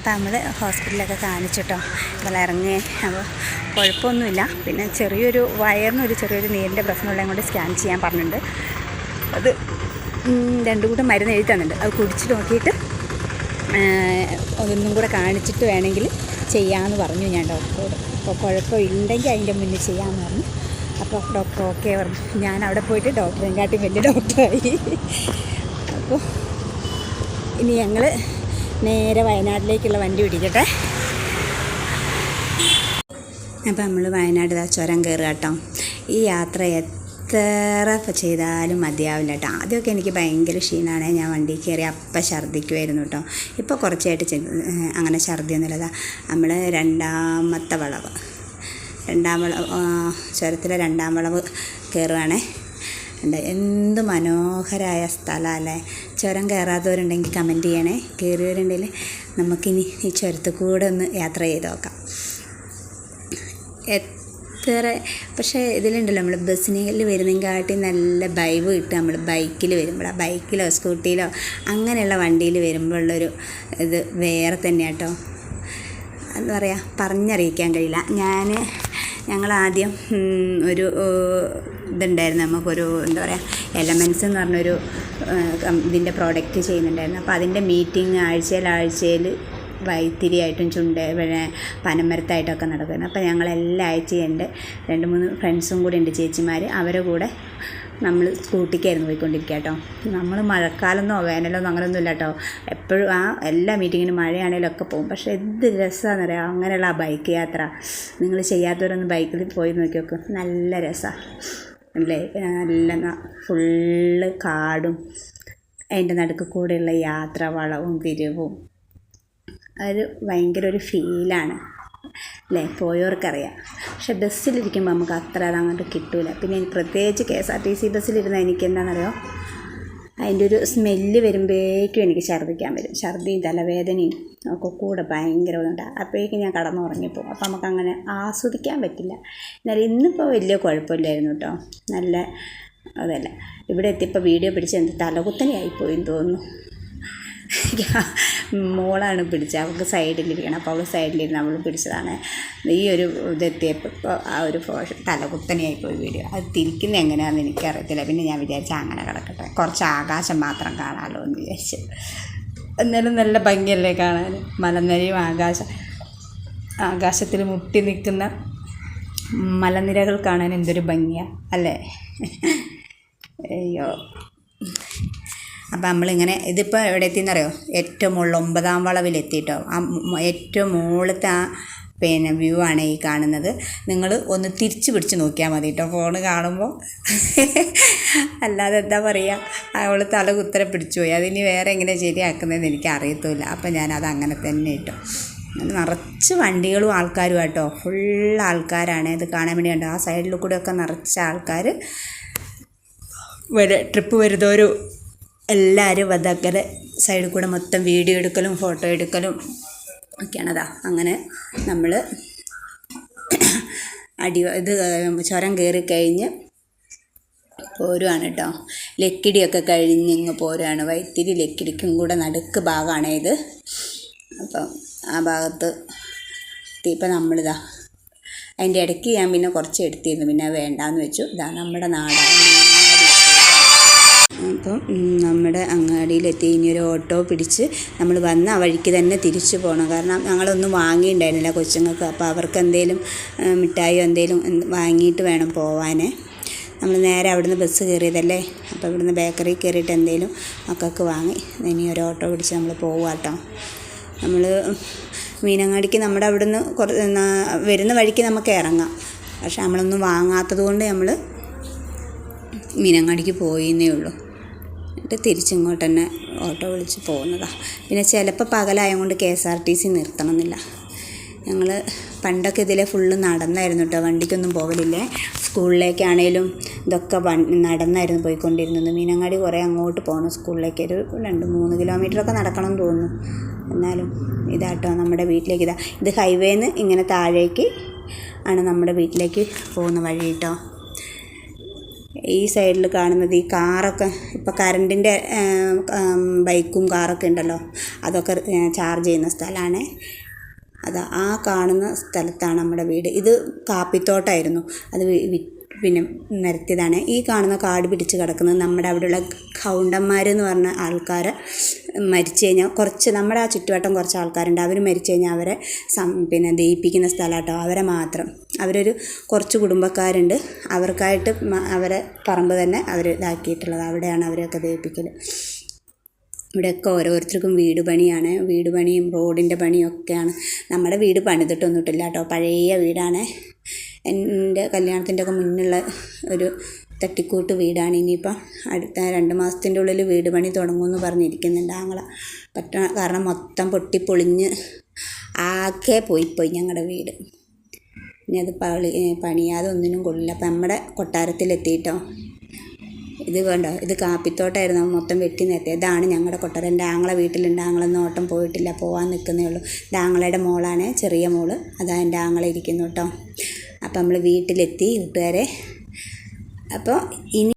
അപ്പോൾ നമ്മൾ ഹോസ്പിറ്റലിലൊക്കെ കാണിച്ചിട്ടോ. നമ്മൾ ഇറങ്ങി. അപ്പോൾ കുഴപ്പമൊന്നുമില്ല. പിന്നെ ചെറിയൊരു വയറിനൊരു ചെറിയൊരു നീരിന്റെ പ്രശ്നമുള്ള കൊണ്ട് സ്കാൻ ചെയ്യാൻ പറഞ്ഞിട്ടുണ്ട്. അത് രണ്ടും കൂടെ മരുന്ന് എഴുതി തന്നിട്ടുണ്ട്. അത് കുടിച്ച് നോക്കിയിട്ട് ഒന്നും കൂടെ കാണിച്ചിട്ട് വേണമെങ്കിൽ ചെയ്യാമെന്ന് പറഞ്ഞു ഞാൻ ഡോക്ടറോട്. അപ്പോൾ കുഴപ്പമില്ലെങ്കിൽ അതിന്റെ മുന്നിൽ ചെയ്യാമെന്ന് പറഞ്ഞു. അപ്പോൾ ഡോക്ടർ ഓക്കെ പറഞ്ഞു. ഞാൻ അവിടെ പോയിട്ട് ഡോക്ടറെ കാട്ടി വലിയ ഡോക്ടറായി. അപ്പോൾ ഇനി ഞങ്ങൾ നേരെ വയനാട്ടിലേക്കുള്ള വണ്ടി പിടിക്കട്ടെ. അപ്പോൾ നമ്മൾ വയനാട് ആ ചുരം കയറുക കേട്ടോ. ഈ യാത്ര എത്ര ചെയ്താലും മതിയാവില്ല കേട്ടോ. ആദ്യമൊക്കെ എനിക്ക് ഭയങ്കര ക്ഷീണമാണ് ഞാൻ വണ്ടി കയറി അപ്പം ഛർദ്ദിക്കുമായിരുന്നു കേട്ടോ. ഇപ്പോൾ കുറച്ചായിട്ട് അങ്ങനെ ഛർദ്ദിയൊന്നുമില്ല. നമ്മൾ രണ്ടാമത്തെ വളവ്. രണ്ടാം വളവ് ചുരത്തിലെ രണ്ടാം വളവ് കയറുകയാണേ എന്ത് മനോഹരമായ സ്ഥലമല്ലേ ചുരം കയറാത്തവരുണ്ടെങ്കിൽ കമന്റ് ചെയ്യണേ. കയറിയവരുണ്ടെങ്കിൽ നമുക്കിനി ഈ ചുരത്തിൽ കൂടെ ഒന്ന് യാത്ര ചെയ്ത് നോക്കാം. എത്ര പക്ഷേ ഇതിലുണ്ടല്ലോ നമ്മൾ ബസ്സിനിൽ വരുന്നതിനെക്കാട്ടി നല്ല വൈബ് കിട്ടും നമ്മൾ ബൈക്കിൽ വരുമ്പോൾ ആ ബൈക്കിലോ സ്കൂട്ടിയിലോ അങ്ങനെയുള്ള വണ്ടിയിൽ വരുമ്പോഴുള്ളൊരു ഇത് വേറെ തന്നെയാട്ടോ. എന്താ പറയുക പറഞ്ഞറിയിക്കാൻ കഴിയില്ല. ഞാൻ ഞങ്ങൾ ആദ്യം ഒരു ഇതുണ്ടായിരുന്നു. നമുക്കൊരു എന്താ പറയുക എലമെൻസ് എന്ന് പറഞ്ഞൊരു ഇതിന്റെ പ്രോഡക്റ്റ് ചെയ്യുന്നുണ്ടായിരുന്നു അപ്പോൾ അതിന്റെ മീറ്റിംഗ് ആഴ്ചയിൽ ആഴ്ചയിൽ വൈത്തിരിയായിട്ടും ചുണ്ട് പിന്നെ പനമരത്തായിട്ടൊക്കെ നടക്കുന്നത് അപ്പോൾ ഞങ്ങൾ എല്ലാ ആഴ്ചയും എന്റെ രണ്ട് മൂന്ന് ഫ്രണ്ട്സും കൂടി ഉണ്ട് ചേച്ചിമാർ അവരെ കൂടെ നമ്മൾ സ്കൂട്ടിക്കായിരുന്നു പോയിക്കൊണ്ടിരിക്കുക കേട്ടോ. നമ്മൾ മഴക്കാലമെന്നോ വേനലെന്നോ അങ്ങനെയൊന്നുമില്ല കേട്ടോ. എപ്പോഴും ആ എല്ലാ മീറ്റിങ്ങിനും മഴയാണേലും ഒക്കെ പോകും. പക്ഷേ എന്ത് രസമാണെന്ന് അറിയാം അങ്ങനെയുള്ള ആ ബൈക്ക് യാത്ര. നിങ്ങൾ ചെയ്യാത്തവരൊന്ന് ബൈക്കിൽ പോയി നോക്കി നോക്കും നല്ല രസമാണ് അല്ലേ? നല്ല ഫുള്ള് കാടും അതിന്റെ നടുക്ക് കൂടെയുള്ള യാത്ര വളവും തിരിവും. ഒരു ഭയങ്കര ഒരു ഫീലാണ്. അല്ലേ? പോയവർക്കറിയാം പക്ഷെ ബസ്സിലിരിക്കുമ്പോൾ നമുക്ക് അത്ര അത് അങ്ങോട്ട് കിട്ടൂല. പിന്നെ പ്രത്യേകിച്ച് K S R T C ബസ്സിലിരുന്ന എനിക്ക് എന്താണെന്നറിയോ അതിന്റെ ഒരു സ്മെല്ല് വരുമ്പോഴേക്കും എനിക്ക് ഛർദ്ദിക്കാൻ വരും. ഛർദിയും തലവേദനയും ഒക്കെ കൂടെ ഭയങ്കര ബുദ്ധിമുട്ടാണ് അപ്പോഴേക്കും ഞാൻ കടന്നുറങ്ങിപ്പോകും. അപ്പോൾ നമുക്ക് അങ്ങനെ ആസ്വദിക്കാൻ പറ്റില്ല. എന്നാലും ഇന്നിപ്പോൾ വലിയ കുഴപ്പമില്ലായിരുന്നു കേട്ടോ. നല്ല അതല്ല. ഇവിടെ എത്തിയപ്പോൾ വീഡിയോ പിടിച്ച് എന്ത് തലകുത്തനെയായിപ്പോയി ആയിപ്പോയി തോന്നുന്നു. മോളാണ് പിടിച്ചത്. അവൾക്ക് സൈഡിലിരിക്കണം. അപ്പോൾ അവൾ സൈഡിലിരുന്ന് അവൾ പിടിച്ചതാണ്. ഈ ഒരു ഇതെത്തിയപ്പോൾ ആ ഒരു തലകുത്തനെയായി പോയി വീഡിയോ. അത് തിരിക്കുന്ന എങ്ങനെയാണെന്ന് എനിക്കറിയത്തില്ല. പിന്നെ ഞാൻ വിചാരിച്ചു അങ്ങനെ കിടക്കട്ടെ. കുറച്ച് ആകാശം മാത്രം കാണാമല്ലോ എന്ന് വിചാരിച്ചു. എന്നാലും നല്ല ഭംഗിയല്ലേ കാണാൻ? മലനിരയും ആകാശം ആകാശത്തിൽ മുട്ടി നിൽക്കുന്ന മലനിരകൾ കാണാൻ എന്തൊരു ഭംഗിയാണ് അല്ലേ? അയ്യോ. അപ്പം നമ്മളിങ്ങനെ ഇതിപ്പോൾ എവിടെ എത്തിയെന്നറിയോ ഏറ്റവും മുകളിൽ ഒമ്പതാം വളവിലെത്തിയിട്ടോ ആ ഏറ്റവും മുകളിലത്തെ ആ പിന്നെ വ്യൂ ആണ് ഈ കാണുന്നത്. നിങ്ങൾ ഒന്ന് തിരിച്ചു പിടിച്ച് നോക്കിയാൽ മതി കേട്ടോ ഫോണ് കാണുമ്പോൾ അല്ലാതെ എന്താ പറയുക അവൾ തല കുത്തരെ പിടിച്ചുപോയി അതിന് വേറെ എങ്ങനെ ശരിയാക്കുന്നതെന്ന് എനിക്ക് അറിയത്തുമില്ല അപ്പം ഞാനത് അങ്ങനെ തന്നെ ഇട്ടോ. നിറച്ച് വണ്ടികളും ആൾക്കാരും കേട്ടോ ഫുൾ ആൾക്കാരാണ്. ഇത് കാണാൻ വേണ്ടി കണ്ടോ? ആ സൈഡിൽ കൂടെയൊക്കെ നിറച്ച ആൾക്കാർ ട്രിപ്പ് വരുന്നവരും എല്ലാവരും അതങ്ങനെ സൈഡിൽ കൂടെ മൊത്തം വീഡിയോ എടുക്കലും ഫോട്ടോ എടുക്കലും ഒക്കെയാണതാ അങ്ങനെ നമ്മൾ അടി ഇത് ചുരം കയറി കഴിഞ്ഞ് പോരുവാണ് കേട്ടോ ലക്കിടിയൊക്കെ കഴിഞ്ഞ് ഇങ്ങ് പോരുവാണ്. വൈത്തിരി ലക്കിടിക്കും കൂടെ നടുക്ക് ഭാഗമാണ് ഇത്. അപ്പം ആ ഭാഗത്ത് ഇപ്പം നമ്മളിതാ അതിന്റെ ഇടയ്ക്ക് ഞാൻ പിന്നെ കുറച്ച് എടുത്തിരുന്നു. പിന്നെ അത് വേണ്ടാന്ന് വെച്ചു. ഇതാ നമ്മുടെ നാടാണ്. അപ്പം നമ്മുടെ അങ്ങാടിയിലെത്തി ഇനി ഒരു ഓട്ടോ പിടിച്ച് നമ്മൾ വന്ന ആ വഴിക്ക് തന്നെ തിരിച്ചു പോകണം കാരണം ഞങ്ങളൊന്നും വാങ്ങിയിട്ടുണ്ടായിരുന്നില്ല കൊച്ചുങ്ങൾക്ക്. അപ്പോൾ അവർക്ക് എന്തെങ്കിലും മിഠായിയോ എന്തെങ്കിലും വാങ്ങിയിട്ട് വേണം പോവാൻ നമ്മൾ നേരെ അവിടുന്ന് ബസ് കയറിയതല്ലേ? അപ്പോൾ ഇവിടുന്ന് ബേക്കറി കയറിയിട്ട് എന്തെങ്കിലും മക്കൾക്ക് വാങ്ങി. ഇനി ഒരു ഓട്ടോ പിടിച്ച് നമ്മൾ പോവാട്ടോ നമ്മൾ മീനങ്ങാടിക്ക് നമ്മുടെ അവിടുന്ന് കുറ വരുന്ന വഴിക്ക് നമുക്ക് ഇറങ്ങാം. പക്ഷെ നമ്മളൊന്നും വാങ്ങാത്തത് കൊണ്ട് നമ്മൾ മീനങ്ങാടിക്ക് പോയിന്നേ ഉള്ളൂ. എന്നിട്ട് തിരിച്ചിങ്ങോട്ട് തന്നെ ഓട്ടോ വിളിച്ച് പോകുന്നതാണ് പിന്നെ ചിലപ്പോൾ പകലായതുകൊണ്ട് K S R T C നിർത്തണമെന്നില്ല ഞങ്ങൾ പണ്ടൊക്കെ ഇതിലെ ഫുള്ള് നടന്നായിരുന്നു കേട്ടോ വണ്ടിക്കൊന്നും പോകലില്ലേ സ്കൂളിലേക്കാണേലും ഇതൊക്കെ നടന്നായിരുന്നു പോയിക്കൊണ്ടിരുന്നത്. മീനങ്ങാടി കുറേ അങ്ങോട്ട് പോകണം സ്കൂളിലേക്ക്. ഒരു രണ്ട് മൂന്ന് കിലോമീറ്ററൊക്കെ നടക്കണം എന്ന് തോന്നുന്നു. എന്നാലും ഇതാട്ടോ നമ്മുടെ വീട്ടിലേക്ക്. ഇതാ ഇത് ഹൈവേന്ന് ഇങ്ങനെ താഴേക്ക് ആണ് നമ്മുടെ വീട്ടിലേക്ക് പോകുന്ന വഴി കേട്ടോ ഈ സൈഡിൽ കാണുന്നത് ഈ കാറൊക്കെ ഇപ്പോൾ കറണ്ടിന്റെ ബൈക്കും കാറൊക്കെ ഉണ്ടല്ലോ അതൊക്കെ ചാർജ് ചെയ്യുന്ന സ്ഥലമാണ്. അത് ആ കാണുന്ന സ്ഥലത്താണ് നമ്മുടെ വീട്. ഇത് കാപ്പിത്തോട്ടമായിരുന്നു അത് പിന്നെ നിരത്തിയതാണ്. ഈ കാണുന്ന കാട് പിടിച്ച് കിടക്കുന്നത് നമ്മുടെ അവിടെയുള്ള കൗണ്ടന്മാരെന്ന് പറഞ്ഞ ആൾക്കാർ മരിച്ചു കഴിഞ്ഞാൽ കുറച്ച് നമ്മുടെ ആ ചുറ്റുവട്ടം കുറച്ച് ആൾക്കാരുണ്ട്. അവർ മരിച്ചു കഴിഞ്ഞാൽ അവരെ സം പിന്നെ ദഹിപ്പിക്കുന്ന സ്ഥലമാട്ടോ. അവരെ മാത്രം. അവരൊരു കുറച്ച് കുടുംബക്കാരുണ്ട്. അവർക്കായിട്ട് അവരെ പറമ്പ് തന്നെ അവർ ഇതാക്കിയിട്ടുള്ളത്. അവിടെയാണ് അവരെയൊക്കെ ദഹിപ്പിക്കൽ ഇവിടെയൊക്കെ ഓരോരുത്തർക്കും വീട് പണിയാണ്. വീട് പണിയും റോഡിന്റെ പണിയും ഒക്കെയാണ് നമ്മുടെ വീട് പണിതിട്ടൊന്നും ഇട്ടില്ല കേട്ടോ പഴയ വീടാണ്. എന്റെ കല്യാണത്തിന്റെ ഒക്കെ മുന്നുള്ള ഒരു തട്ടിക്കൂട്ട് വീടാണ്. ഇനിയിപ്പം അടുത്ത രണ്ട് മാസത്തിന്റെ ഉള്ളിൽ വീട് പണി തുടങ്ങുമെന്ന് പറഞ്ഞിരിക്കുന്നുണ്ട് ആങ്ങള. പറ്റ കാരണം മൊത്തം പൊട്ടിപ്പൊളിഞ്ഞ് ആകെ പോയിപ്പോയി ഞങ്ങളുടെ വീട്. ഇനി അത് പളി പണിയാതെ ഒന്നിനും കൊള്ളില്ല. അപ്പം നമ്മുടെ കൊട്ടാരത്തിലെത്തിയിട്ടോ? ഇത് കണ്ടോ? ഇത് കാപ്പിത്തോട്ടായിരുന്നു മൊത്തം വെട്ടി നിർത്തിയത് ഇതാണ് ഞങ്ങളുടെ കൊട്ടാരം. എന്റെ ആങ്ങളെ വീട്ടിലുണ്ട്. ആങ്ങളൊന്നും ഓട്ടം പോയിട്ടില്ല. പോകാൻ നിൽക്കുന്നേ ഉള്ളൂ. ഇത് ആങ്ങളയുടെ മോളാണ്. ചെറിയ മോൾ. അതാ എന്റെ ആങ്ങളെ ഇരിക്കുന്നു കേട്ടോ. അപ്പം നമ്മൾ വീട്ടിലെത്തി. കൂട്ടുകാരെ അപ്പോൾ ഇനി